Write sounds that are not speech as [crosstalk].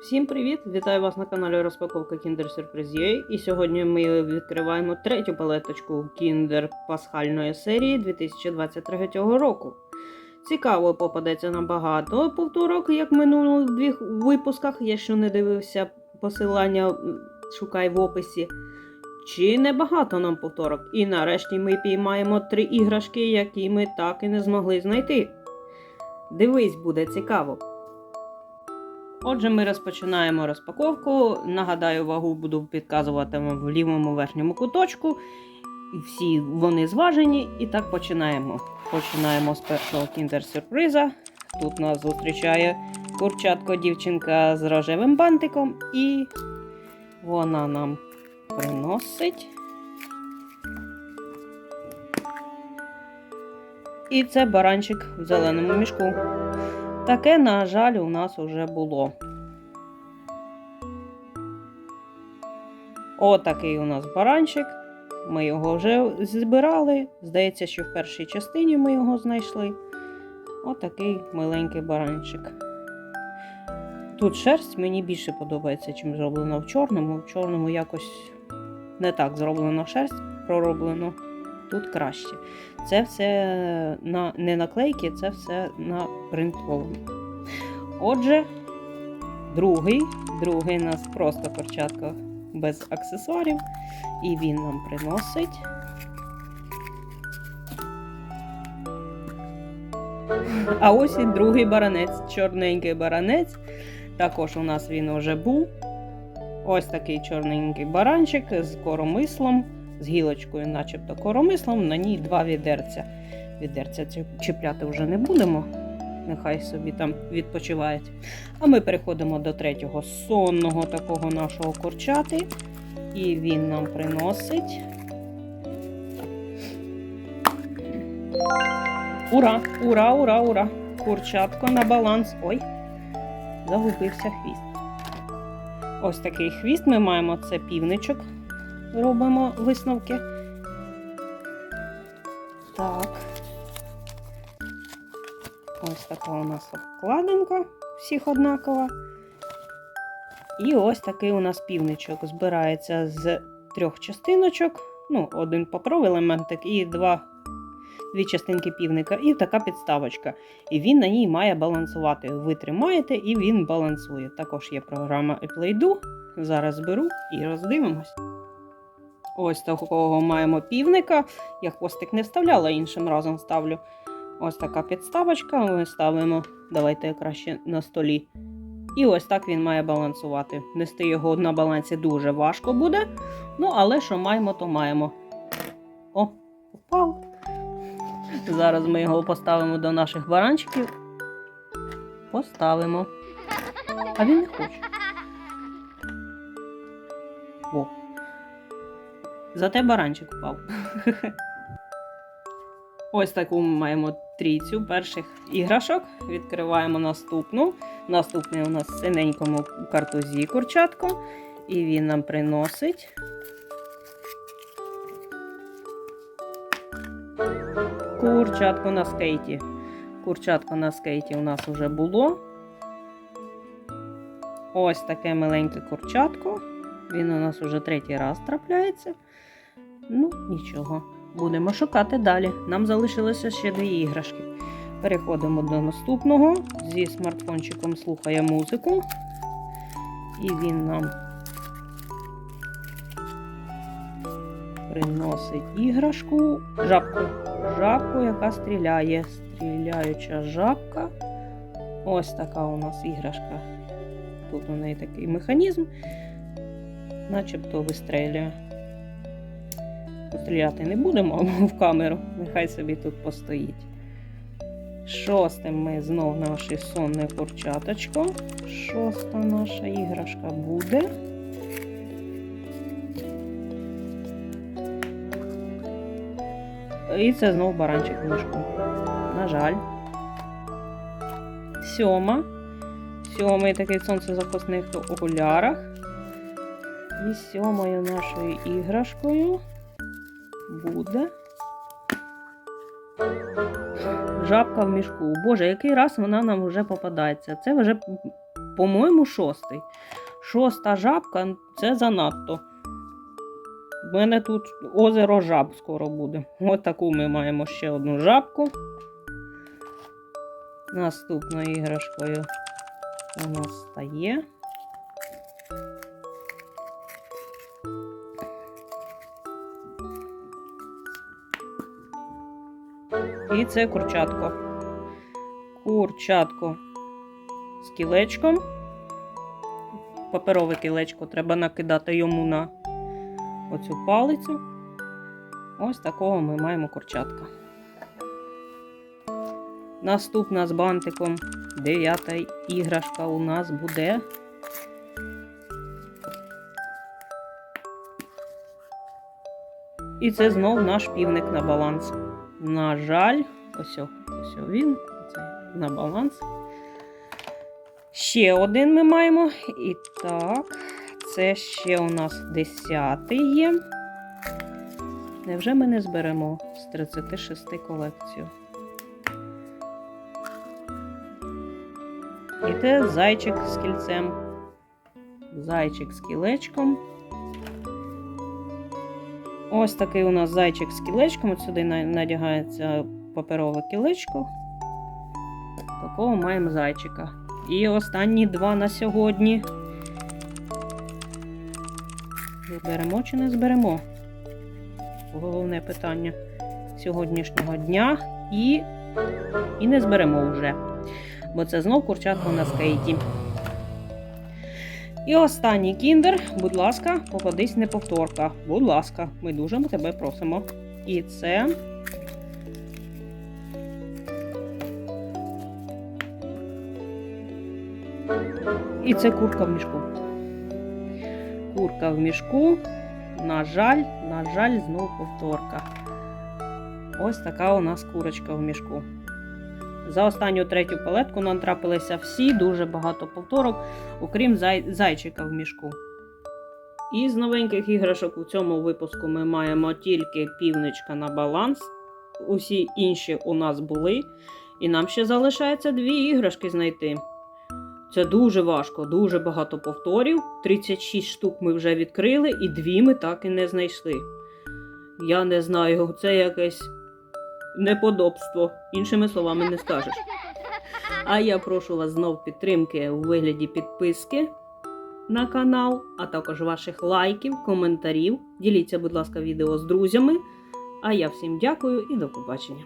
Всім привіт! Вітаю вас на каналі Розпаковка Kinder Surprise.ua І сьогодні ми відкриваємо третю палеточку Kinder пасхальної серії 2023 року. Цікаво, попадеться нам багато повторок, як в минулих двох випусках. Якщо не дивився посилання, шукай в описі. Чи небагато нам повторок? І нарешті ми піймаємо три іграшки, які ми так і не змогли знайти. Дивись, буде цікаво. Отже, ми розпочинаємо розпаковку. Нагадаю, вагу буду підказувати вам в лівому верхньому куточку. Всі вони зважені. І так починаємо. Починаємо з першого кіндер-сюрприза. Тут нас зустрічає курчатко дівчинка з рожевим бантиком, і вона нам приносить. І це баранчик в зеленому мішку. Таке, на жаль, у нас уже було. Отакий у нас баранчик. Ми його вже збирали. Здається, що в першій частині ми його знайшли. Отакий миленький баранчик. Тут шерсть мені більше подобається, чим зроблено в чорному. В чорному якось не так зроблено шерсть, пророблено. Тут краще. Це все на, не наклейки, це все на принтовому. Отже, другий, другий у нас просто перчатка без аксесуарів. І він нам приносить. А ось і другий баранець, чорненький баранець. Також у нас він вже був. Ось такий чорненький баранчик з коромислом, з гілочкою, начебто коромислом, на ній два відерця. Відерця чіпляти вже не будемо. Нехай собі там відпочивають. А ми переходимо до третього сонного такого нашого курчати. І він нам приносить. Ура! Ура, ура, ура! Курчатко на баланс. Ой, загубився хвіст. Ось такий хвіст ми маємо. Це півничок. Робимо висновки. Так. Ось така у нас обкладинка, всіх однакова. І ось такий у нас півничок збирається з трьох частиночок. Ну, один покров елементик і два, дві частинки півника, і така підставочка. І він на ній має балансувати. Ви тримаєте і він балансує. Також є програма Play-Do. Зараз зберу і роздивимось. Ось такого маємо півника. Я хвостик не вставляла, іншим разом ставлю. Ось така підставочка. Ми ставимо, давайте краще на столі. І ось так він має балансувати. Нести його на балансі дуже важко буде. Ну, але що маємо, то маємо. О, упав. Зараз ми його поставимо до наших баранчиків. Поставимо. А він не хоче. О. Зате баранчик впав. [laughs] Ось таку ми маємо трійцю перших іграшок. Відкриваємо наступну. Наступний у нас синенькому картузі курчатко. І він нам приносить. Курчатко на скейті. Курчатко на скейті у нас вже було. Ось таке миленьке курчатко. Він у нас уже третій раз трапляється. Ну, нічого. Будемо шукати далі. Нам залишилося ще дві іграшки. Переходимо до наступного. Зі смартфончиком слухає музику. І він нам приносить іграшку. Жабку. Жабку, яка стріляє. Стріляюча жабка. Ось така у нас іграшка. Тут у неї такий механізм, начебто вистрелює. Стріляти не будемо [laughs] в камеру, нехай собі тут постоїть. Шостим ми знов наше сонне курчаточко. Шоста наша іграшка буде. І це знов баранчик в мішку. На жаль. Сьома. Сьомий такий сонцезахисних окулярах. І сьомою нашою іграшкою буде. Жабка в мішку. Боже, який раз вона нам вже попадається. Це вже по-моєму, шостий. Шоста жабка це занадто. У мене тут озеро жаб скоро буде. Ось таку ми маємо ще одну жабку. Наступною іграшкою у нас стає. І це курчатко. Курчатко з кілечком. Паперове кілечко треба накидати йому на оцю палицю. Ось такого ми маємо курчатка. Наступна з бантиком, дев'ята іграшка у нас буде. І це знов наш півник на баланс. На жаль, ось, ось він, це на баланс. Ще один ми маємо. І так, це ще у нас десятий є. Невже ми не зберемо з 36 колекцію? І це зайчик з кільцем. Зайчик з кілечком. Ось такий у нас зайчик з кілечком. От сюди надягається паперове кілечко. Такого маємо зайчика. І останні два на сьогодні. Зберемо чи не зберемо? Головне питання сьогоднішнього дня. І, і не зберемо вже. Бо це знов курчатка на скейті. І останній кіндер, будь ласка, попадись не повторка. Будь ласка, ми дуже тебе просимо. І це. І це курка в мішку. Курка в мішку. На жаль, на жаль, знов повторка. Ось така у нас курочка в мішку. За останню третю палетку нам трапилися всі дуже багато повторок, окрім зай... зайчика в мішку. І з новеньких іграшок у цьому випуску ми маємо тільки півничка на баланс. Усі інші у нас були. І нам ще залишається дві іграшки знайти. Це дуже важко, дуже багато повторів. 36 штук ми вже відкрили, і дві ми так і не знайшли. Я не знаю, це якесь неподобство. Іншими словами не скажеш. А я прошу вас знов підтримки у вигляді підписки на канал, а також ваших лайків, коментарів. Діліться, будь ласка, відео з друзями. А я всім дякую і до побачення.